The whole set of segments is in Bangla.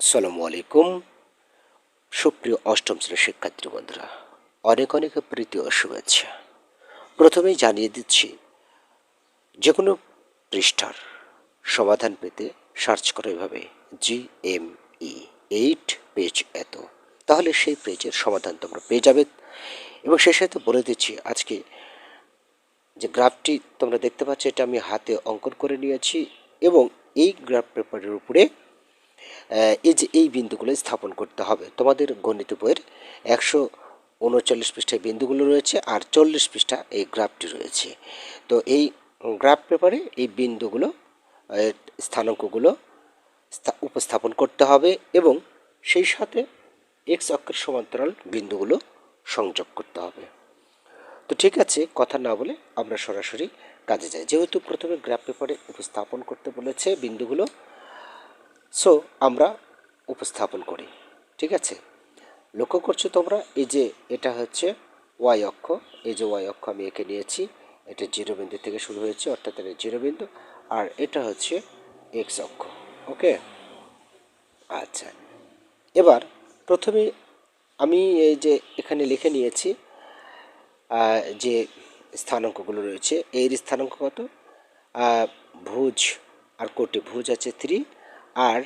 আসসালামু আলাইকুম। সুপ্রিয় অষ্টম শ্রেণির শিক্ষার্থী বন্ধুরা, অনেক অনেক প্রীতি ও শুভেচ্ছা। প্রথমেই জানিয়ে দিচ্ছি যে কোনো পৃষ্ঠার সমাধান পেতে সার্চ করে এভাবে G M E eight page এত। তাহলে সেই পেজের সমাধান তোমরা পেয়ে যাবে। এবং সেই সাথে বলে দিচ্ছি, আজকে যে গ্রাফটি তোমরা দেখতে পাচ্ছ, এটা আমি হাতে অঙ্কন করে নিয়েছি এবং এই গ্রাফ পেপারের উপরে এই যে এই বিন্দুগুলো স্থাপন করতে হবে, তোমাদের গণিত বইয়ের একশো উনচল্লিশ পৃষ্ঠায় বিন্দুগুলো রয়েছে আর চল্লিশ পৃষ্ঠা এই গ্রাফটি রয়েছে। তো এই গ্রাফ পেপারে এই বিন্দুগুলো স্থানাঙ্কগুলো উপস্থাপন করতে হবে এবং সেই সাথে এক্স অক্ষের সমান্তরাল বিন্দুগুলো সংযোগ করতে হবে। তো ঠিক আছে, কথা না বলে আমরা সরাসরি কাজে যাই। যেহেতু প্রথমে গ্রাফ পেপারে উপস্থাপন করতে বলেছে বিন্দুগুলো সো আমরা উপস্থাপন করি, ঠিক আছে? লক্ষ্য করছ তোমরা, এই যে এটা হচ্ছে ওয়াই অক্ষ, এই যে ওয়াই অক্ষ আমি এঁকে নিয়েছি, এটা জিরো বিন্দু থেকে শুরু হয়েছে, অর্থাৎ এটা জিরো বিন্দু আর এটা হচ্ছে এক্স অক্ষ, ওকে? আচ্ছা এবার প্রথমে আমি এই যে এখানে লিখে নিয়েছি যে স্থানাঙ্কগুলো রয়েছে, এর স্থানাঙ্ক কত? ভুজ, আর কোটি ভুজ আছে থ্রি আর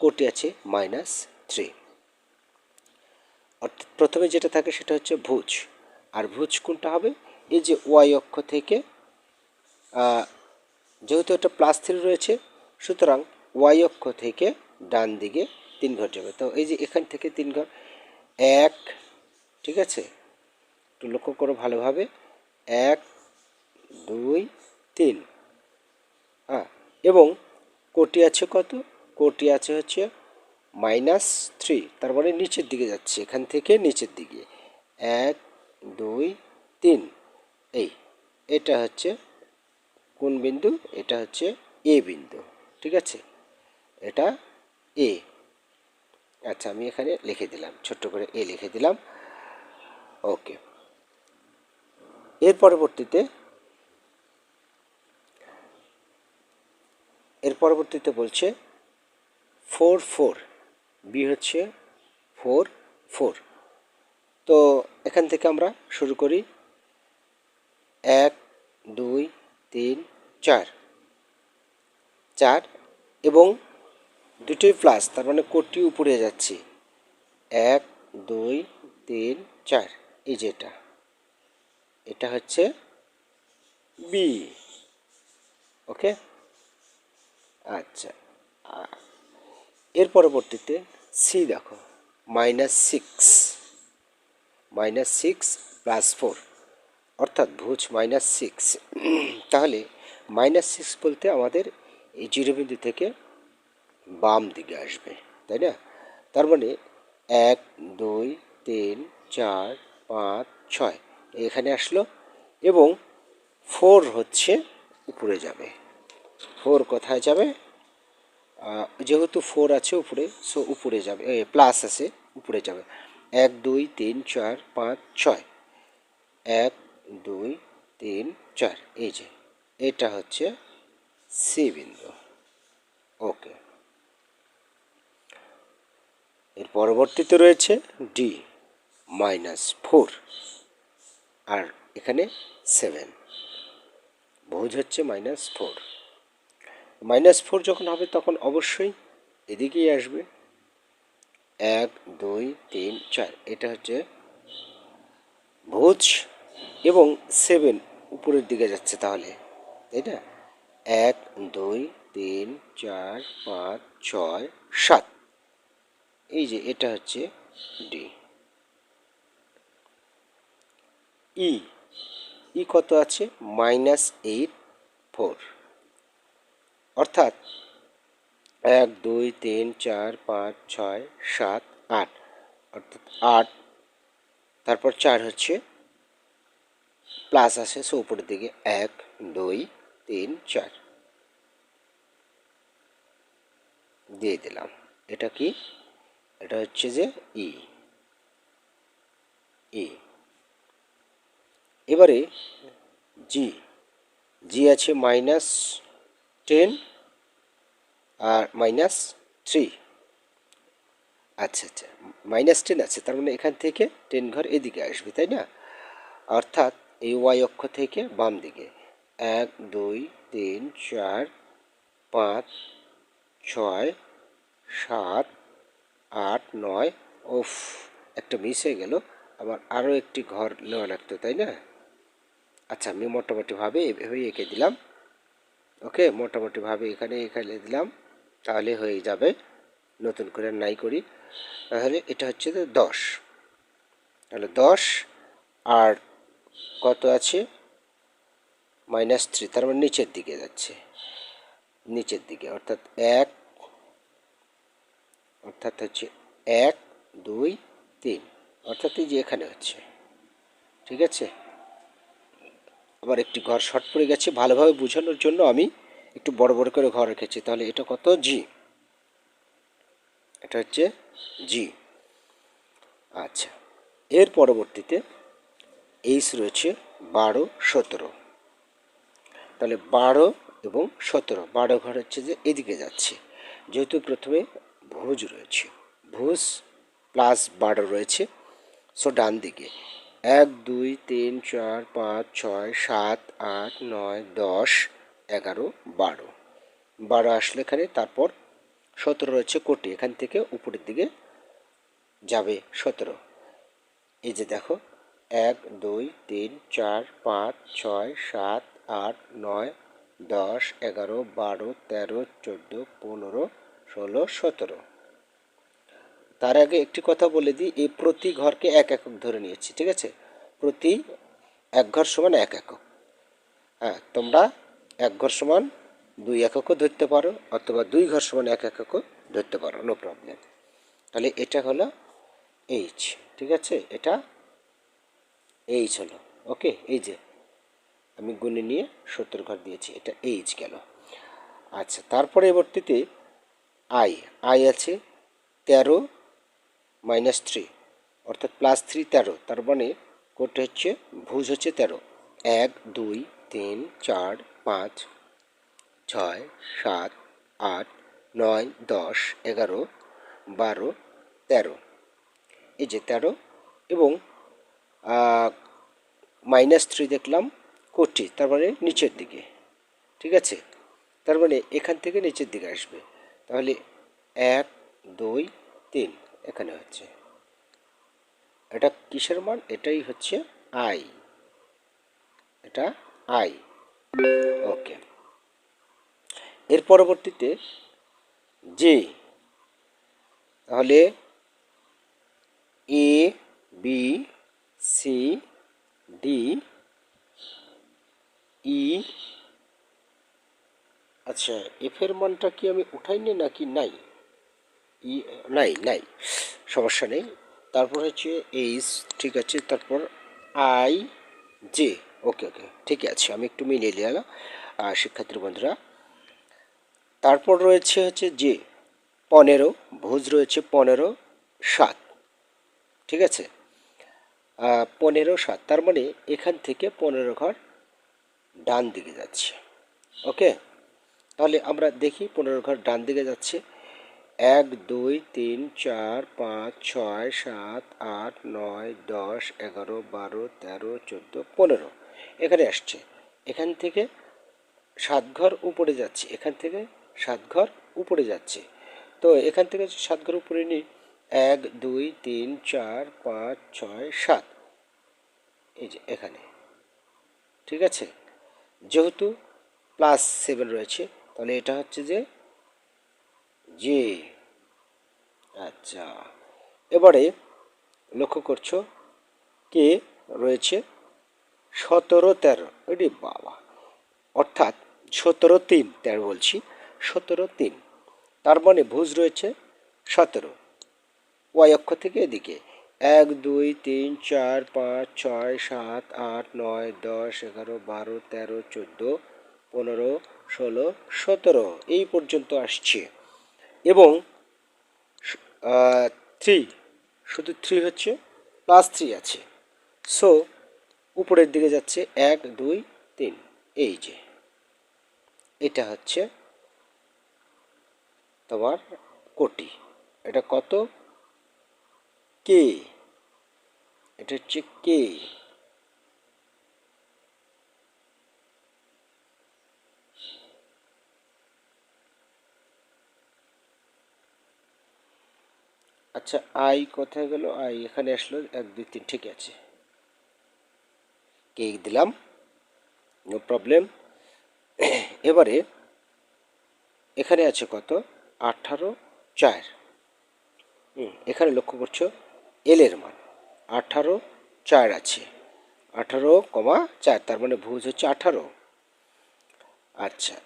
কোটি আছে মাইনাস থ্রি অর্থাৎ প্রথমে যেটা থাকে সেটা হচ্ছে ভুজ। আর ভুজ কোনটা হবে? এই যে ওয়াই অক্ষ থেকে যেহেতু এটা প্লাস থ্রি রয়েছে, সুতরাং ওয়াই অক্ষ থেকে ডান দিকে তিন ঘর যাবে। তো এই যে এখান থেকে তিন ঘর, এক, ঠিক আছে? একটু লক্ষ্য করো ভালোভাবে। এক, দুই, তিন। হ্যাঁ এবং কোটি আছে কত? কোটি আছে হচ্ছে মাইনাস থ্রি তার মানে নিচের দিকে যাচ্ছে, এখান থেকে নিচের দিকে। এক, দুই, তিন, এই, এটা হচ্ছে কোন বিন্দু? এটা হচ্ছে এ বিন্দু, ঠিক আছে? এটা এ আচ্ছা আমি এখানে লিখে দিলাম, ছোট্ট করে এ লিখে দিলাম। ওকে এর পরবর্তীতে এর পরবর্তীতে বলছে ফোর ফোর বি হচ্ছে ফোর ফোর। তো এখান থেকে আমরা শুরু করি। এক, দুই, তিন, চার। চার এবং দুটোই প্লাস তার মানে কোটি উপরে যাচ্ছে। এক, দুই, তিন, চার, এই যেটা এটা। হচ্ছে বি ওকে আচ্ছা। এর পরবর্তীতে সি দেখো minus six minus six plus four অর্থাৎ ভুজ মাইনাস সিক্স তাহলে মাইনাস সিক্স বলতে আমাদের এই জিরো বিন্দু থেকে বাম দিকে আসবে, তাই না? তার মানে এক, দুই, তিন, চার, পাঁচ, ছয়, এখানে আসলো এবং ফোর হচ্ছে উপরে যাবে। ফোর কোথায় যাবে? যেহেতু ফোর আছে উপরে সো উপরে যাবে প্লাস আছে, উপরে যাবে। এক, দুই, তিন, চার, পাঁচ, ছয়। এক, দুই, তিন, চার। এই যে, এটা হচ্ছে সি বিন্দু। ওকে এর পরবর্তীতে রয়েছে ডি মাইনাস ফোর আর এখানে সেভেন ভোজ হচ্ছে মাইনাস ফোর মাইনাস ফোর যখন হবে, তখন অবশ্যই এদিকেই আসবে। এক, দুই, তিন, চার। এটা হচ্ছে ভোজ এবং সেভেন উপরের দিকে যাচ্ছে তাহলে, তাই না? এক, দুই, তিন, চার, পাঁচ, ছয়, সাত। এই যে এটা হচ্ছে ডি ই ই কত আছে? Minus eight, four. অর্থাৎ এক, দুই, তিন, চার, পাঁচ, ছয়, সাত, আট। অর্থাৎ আট, তারপর চার হচ্ছে প্লাস আছে সো উপরের দিকে এক, দুই, তিন, চার। দিয়ে দিলাম। এটা কি? এটা হচ্ছে যে ই ই এবারে জি জি আছে মাইনাস টেন আর মাইনাস থ্রি আচ্ছা আচ্ছা মাইনাস টেন আছে, তার মানে এখান থেকে টেন ঘর এদিকে আসবে, তাই না? অর্থাৎ এই ওয়াই অক্ষ থেকে বাম দিকে। এক, দুই, তিন, চার, পাঁচ, ছয়, সাত, আট, নয়। ওফ একটা মিস হয়ে গেল। আবার আরও একটি ঘর নেওয়া লাগতো, তাই না? আচ্ছা আমি মোটামুটিভাবে এভাবেই এঁকে দিলাম। ওকে মোটামুটিভাবে এখানে এখানে দিলাম। তাহলে হয়ে যাবে। নতুন করে নাই করি। তাহলে এটা হচ্ছে দশ। তাহলে দশ আর কত আছে? মাইনাস থ্রি, তার মানে নিচের দিকে যাচ্ছে। নিচের দিকে, অর্থাৎ এক, অর্থাৎ হচ্ছে এক, দুই, তিন। অর্থাৎ এই যে এখানে হচ্ছে। ঠিক আছে? আবার একটি ঘর শর্ট পড়ে গেছে। ভালোভাবে বোঝানোর জন্য আমি একটু বড় বড় করে ঘর রেখেছি, তাহলে এটা কত? জি এটা হচ্ছে জি আচ্ছা এর পরবর্তীতে এইচ রয়েছে বারো, সতেরো। তাহলে বারো এবং সতেরো, বারো ঘর হচ্ছে যে এদিকে যাচ্ছে। যেহেতু প্রথমে ভুজ রয়েছে, ভুজ প্লাস বারো রয়েছে সো ডান দিকে। এক, দুই, তিন, চার, পাঁচ, ছয়, সাত, আট, নয়, দশ এগারো, বারো। বারো আসলে এখানে, তারপর সতেরো রয়েছে কোটি। এখান থেকে উপরের দিকে যাবে সতেরো। এই যে দেখো, এক, দুই, তিন, চার, পাঁচ, ছয়, সাত, আট, নয়, দশ, এগারো, বারো, তেরো, চোদ্দ, পনেরো, ষোলো, সতেরো। তার আগে একটি কথা বলে দিই, এই প্রতি ঘরকে এক একক ধরে নিয়েছি, ঠিক আছে? প্রতি এক ঘর সমান এক একক। হ্যাঁ তোমরা এক ঘর সমান দুই এককও ধরতে পারো অথবা দুই ঘর সমান এক এককও ধরতে পারো নো প্রবলেম তাহলে এটা হলো এইচ ঠিক আছে? এটা এইচ হলো ওকে এই যে, আমি গুনে নিয়ে সত্তর ঘর দিয়েছি, এটা এইচ গেল। আচ্ছা তার পরবর্তীতে আই আই আছে তেরো মাইনাস থ্রি অর্থাৎ প্লাস থ্রি তেরো, তার মানে কোডটা হচ্ছে, ভুজ হচ্ছে তেরো। এক, দুই, তিন, চার পাঁচ, ছয়, সাত, আট, নয়, দশ, এগারো, বারো, তেরো। এই যে তেরো এবং মাইনাস থ্রি দেখলাম, কোটি, তার মানে নিচের দিকে। ঠিক আছে? তার মানে এখান থেকে নিচের দিকে আসবে। তাহলে এক, দুই, তিন এখানে হচ্ছে। এটা কিসের মান? এটাই হচ্ছে আই এটা আই ওকে এর পরবর্তীতে জে তাহলে A B C D E আচ্ছা এফের মানটা কি আমি উঠাইনি নাকি নাই? ই নাই নাই, সমস্যা নেই। তারপর হচ্ছে এইচ ঠিক আছে, তারপর আই জে ওকে ওকে। ঠিক আছে, আমি একটু মিলিয়ে নিয়ে নিলাম শিক্ষার্থী বন্ধুরা, তারপর রয়েছে হচ্ছে যে পনেরো, ভোজ রয়েছে পনেরো, সাত। ঠিক আছে? পনেরো, সাত, তার মানে এখান থেকে পনেরো ঘর ডান দিকে যাচ্ছে। ওকে? তাহলে আমরা দেখি পনেরো ঘর ডান দিকে যাচ্ছে। এক, দুই, তিন, চার, পাঁচ, ছয়, সাত, আট, নয়, দশ, এগারো, বারো, তেরো, চোদ্দ, পনেরো। এখানে আসছে। এখান থেকে সাত ঘর উপরে যাচ্ছে। এখান থেকে সাত ঘর উপরে যাচ্ছে। তো এখান থেকে সাত ঘর উপরে নিই। এক, দুই, তিন, চার, পাঁচ, ছয়, সাত। এই যে এখানে। ঠিক আছে? যেহেতু প্লাস সেভেন রয়েছে, তাহলে এটা হচ্ছে যে যে আচ্ছা। এবারে লক্ষ্য করছ কে রয়েছে। সতেরো তেরো এটি বাবা। অর্থাৎ সতেরো তিন, তেরো বলছি, সতেরো তিন। তার মানে ভুজ রয়েছে সতেরো। ওয়াই অক্ষ থেকে এদিকে। এক, দুই, তিন, চার, পাঁচ, ছয়, সাত, আট, নয়, দশ, এগারো, বারো, তেরো, চোদ্দ, পনেরো, ষোলো, সতেরো। এই পর্যন্ত আসছে। এবং থ্রি শুধু থ্রি হচ্ছে প্লাস থ্রি আছে। সো উপরের দিকে যাচ্ছে এক, দুই, তিন। এই যে, এটা হচ্ছে তোমার কোটি। এটা কত? কে এটা হচ্ছে কে আচ্ছা আই কোথায় গেল? আই এখানে আসলো, এক, দুই, তিন ঠিক আছে। কে দিলাম নো প্রবলেম এবারে এখানে আছে কত? আঠারো চার। এখানে লক্ষ্য করছ এল এর মান। আঠারো চার আছে। আঠারো কমা চার, তার মানে ভুজ হচ্ছে আঠারো। আচ্ছা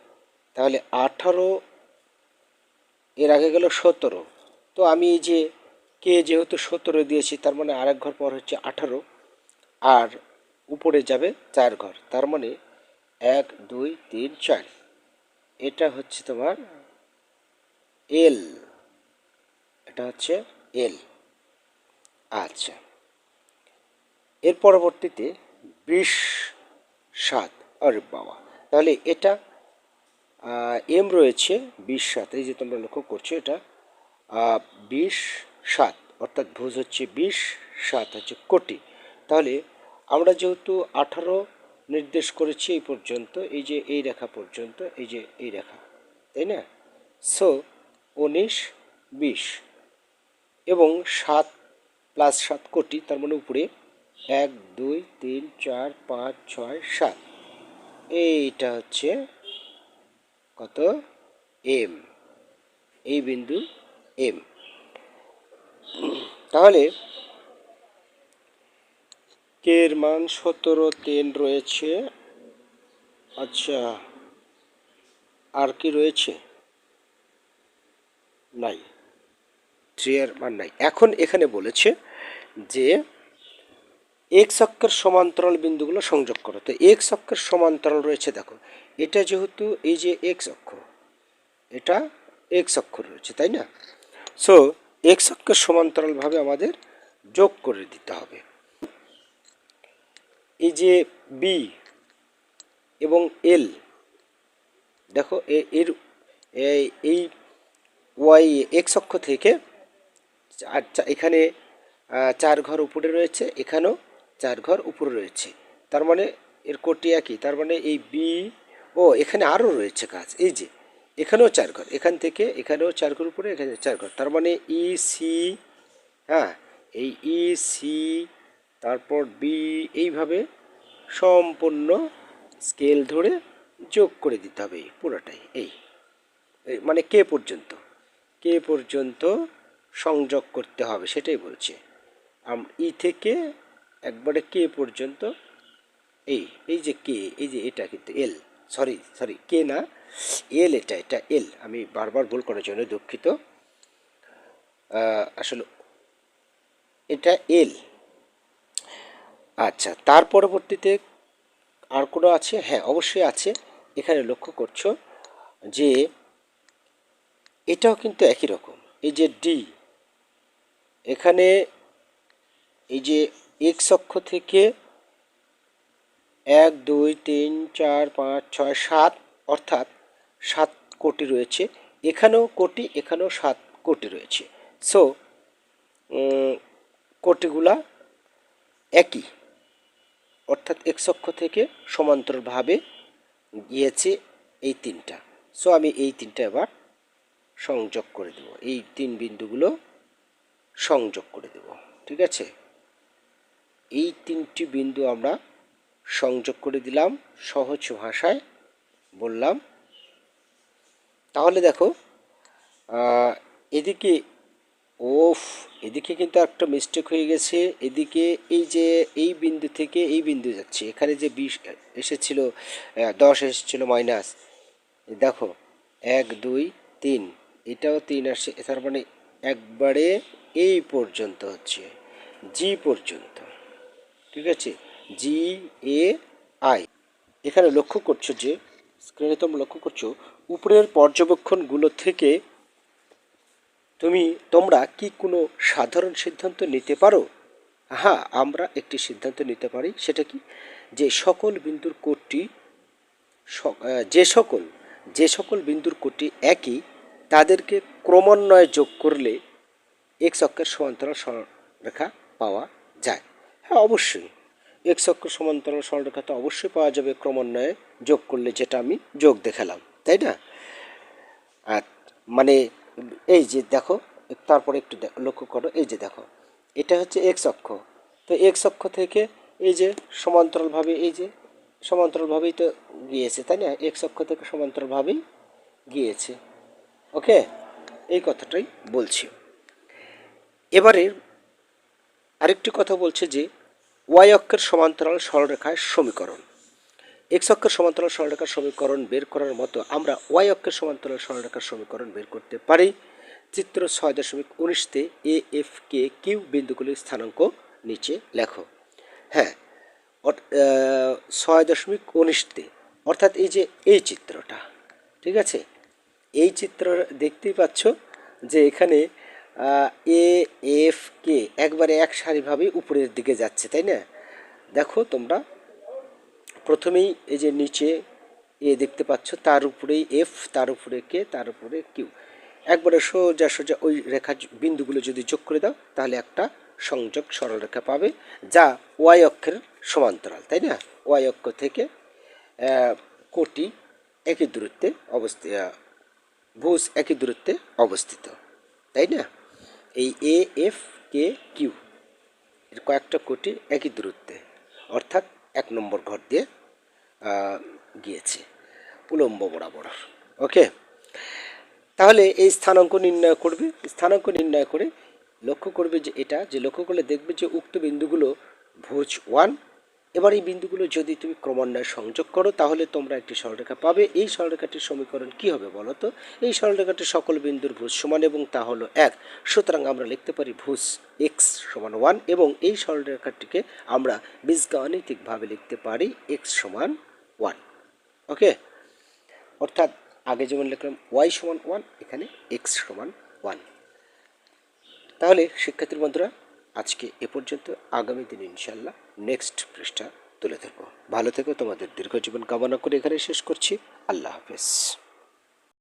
তাহলে আঠারো এর আগে গেল সতেরো। তো আমি যে কে যেহেতু সতেরো দিয়েছি, তার মানে আরেক ঘর পর হচ্ছে আঠারো। আর উপরে যাবে চার ঘর। তার মানে এক, দুই, তিন, চার। এটা হচ্ছে তোমার এল। এটা হচ্ছে এল। আচ্ছা। এর পরবর্তীতে বিশ সাত। আরে বাবা। তাহলে এটা এম রয়েছে বিশ সাত। এই যে তোমরা লক্ষ্য করছ এটা বিশ সাত। অর্থাৎ ভুজ হচ্ছে বিশ, সাত হচ্ছে কোটি। তাহলে আমরা যেহেতু আঠারো নির্দেশ করেছি এই পর্যন্ত, এই যে এই রেখা পর্যন্ত, এই যে এই রেখা, তাই না? সো উনিশ, বিশ এবং সাত প্লাস সাত কোটি, তার মানে উপরে এক, দুই, তিন, চার, পাঁচ, ছয়, সাত। এইটা হচ্ছে কত? এম এই বিন্দু এম তাহলে কে এর মান সতেরো, তিন রয়েছে। আচ্ছা আর কি রয়েছে? নাই। থ্রি এর মান নাই। এখন এখানে বলেছে যে এক্স অক্ষের সমান্তরাল বিন্দুগুলো সংযোগ করো। তো এক্স অক্ষের সমান্তরাল রয়েছে, দেখো। এটা যেহেতু এই যে এক্স অক্ষ, এটা এক্স অক্ষ রয়েছে, তাই না? সো এক্স অক্ষের সমান্তরালভাবে আমাদের যোগ করে দিতে হবে। এই যে বি এবং এল দেখো এর এই- ওয়াই এক্স অক্ষ থেকে এখানে চার ঘর উপরে রয়েছে, এখানেও চার ঘর উপরে রয়েছে। তার মানে এর কোটি একই, তার মানে এই বি ও এখানে আরও রয়েছে কাজ, এই যে, এখানেও চার ঘর, এখান থেকে এখানেও চার ঘর উপরে, এখানে চার ঘর, তার মানে ই সি হ্যাঁ এই ই সি তারপর বি এইভাবে সম্পূর্ণ স্কেল ধরে যোগ করে দিতে হবে পুরোটাই, এই। মানে কে পর্যন্ত। কে পর্যন্ত সংযোগ করতে হবে, সেটাই বলছে। ই থেকে একবারে কে পর্যন্ত, এই এই যে কে এই যে এটা কিন্তু এল সরি সরি কে না এল এটা এটা এল আমি বারবার ভুল করার জন্য দুঃখিত। আসলে এটা এল আচ্ছা তার পরবর্তীতে আর কোনো আছে? হ্যাঁ অবশ্যই আছে। এখানে লক্ষ্য করছ যে এটাও কিন্তু একই রকম। এই যে ডি এখানে এই যে এক্স অক্ষ থেকে এক, দুই, তিন, চার, পাঁচ, ছয়, সাত, অর্থাৎ সাত কোটি রয়েছে। এখানেও কোটি, এখানেও সাত কোটি রয়েছে। সো কোটিগুলা একই। অর্থাৎ এক্স অক্ষ থেকে সমান্তরালভাবে গিয়েছে এই তিনটা। সো আমি এই তিনটা এবার সংযোগ করে দেব। এই তিন বিন্দুগুলো সংযোগ করে দেব। ঠিক আছে? এই তিনটি বিন্দু আমরা সংযোগ করে দিলাম, সহজ ভাষায় বললাম। তাহলে দেখো এদিকে ওফ, এদিকে কিন্তু একটা মিস্টেক হয়ে গেছে। এদিকে এই যে, এই বিন্দু থেকে এই বিন্দু যাচ্ছে। এখানে যে বিশ এসেছিল দশ এসেছিল মাইনাস দেখো, এক, দুই, তিন, এটাও তিন আসছে তার মানে একবারে এই পর্যন্ত হচ্ছে। জি পর্যন্ত। ঠিক আছে? জি এ আই এখানে লক্ষ্য করছ যে স্ক্রিনে তোমরা লক্ষ্য করছ, উপরের পর্যবেক্ষণগুলো থেকে তুমি, তোমরা কি কোনো সাধারণ সিদ্ধান্ত নিতে পারো? হ্যাঁ আমরা একটি সিদ্ধান্ত নিতে পারি। সেটা কি? যে সকল বিন্দুর কোটটি যে সকল যে সকল বিন্দুর কোটি একই, তাদেরকে ক্রমান্বয়ে যোগ করলে এক অক্ষের সমান্তরাল স- রেখা পাওয়া যায়। হ্যাঁ অবশ্যই। এক অক্ষ সমান্তরাল সরলরেখা তো অবশ্যই পাওয়া যাবে ক্রমান্বয়ে যোগ করলে, যেটা আমি যোগ দেখালাম, তাই না? আর মানে এই যে দেখো, তারপরে একটু লক্ষ্য করো, এই যে দেখো, এটা হচ্ছে এক্স অক্ষ। তো এক্স অক্ষ থেকে এই যে সমান্তরালভাবে, এই যে সমান্তরালভাবেই তো গিয়েছে, তাই না? এক্স অক্ষ থেকে সমান্তরালভাবেই গিয়েছে। ওকে? এই কথাটাই বলছি। এবারে আরেকটি কথা বলছে যে ওয়াই অক্ষের সমান্তরাল সরলরেখায় সমীকরণ। এক্স অক্ষের সমান্তরাল সরলরেখার সমীকরণ বের করার মতো আমরা ওয়াই অক্ষের সমান্তরাল সরলরেখার সমীকরণ বের করতে পারি। চিত্র ছয় দশমিক উনিশতে এ, এফ, কে, কিউ বিন্দুগুলির স্থানাঙ্ক নিচে লেখো। হ্যাঁ ছয় দশমিক উনিশতে অর্থাৎ এই যে এই চিত্রটা, ঠিক আছে? এই চিত্র দেখতেই পাচ্ছ যে এখানে এ, এফ, কে একবারে এক সারিভাবেই উপরের দিকে যাচ্ছে, তাই না? দেখো তোমরা প্রথমেই এই যে নিচে এ দেখতে পাচ্ছ, তার উপরেই এফ তার উপরে কে তার উপরে কিউ একবারে সোজা সোজা ওই রেখা বিন্দুগুলো যদি যোগ করে দাও, তাহলে একটা সংযোগ সরলরেখা পাবে, যা ওয়াই অক্ষের সমান্তরাল, তাই না? ওয়াই অক্ষ থেকে কোটি একই দূরত্বে অবস্থিত ভুজ একই দূরত্বে অবস্থিত, তাই না? এই এ এফ কে কিউ এর কয়েকটা কোটি একই দূরত্বে। অর্থাৎ এক নম্বর ঘর দিয়ে গিয়েছে। উলম্ব বরাবর। ওকে? তাহলে এই স্থানাঙ্ক নির্ণয় করবে। স্থানাঙ্ক নির্ণয় করে লক্ষ্য করবে যে এটা, যে লক্ষ্য করলে দেখবে যে উক্ত বিন্দুগুলো ভোজ ওয়ান এবার এই বিন্দুগুলো যদি তুমি ক্রমান্বয়ে সংযোগ করো, তাহলে তোমরা একটি সরলরেখা পাবে। এই সরলরেখাটির সমীকরণ কি হবে বলো তো? এই সরলরেখাটির সকল বিন্দুর ভুজ সমান এবং তা হলো এক। সুতরাং আমরা লিখতে পারি ভুজ এক্স সমান ওয়ান এবং এই সরলরেখাটিকে আমরা বীজগাণিতিকভাবে লিখতে পারি এক্স সমান ওয়ান ওকে অর্থাৎ আগে যেমন লিখলাম ওয়াই সমান ওয়ান এখানে এক্স সমান ওয়ান তাহলে শিক্ষার্থীর বন্ধুরা আজকে এ পর্যন্ত। আগামী দিন ইনশাল্লাহ নেক্সট পৃষ্ঠা তুলে ধরবো। ভালো থেকো, তোমাদের দীর্ঘ জীবন কামনা করে এখানে শেষ করছি। আল্লাহ হাফেজ।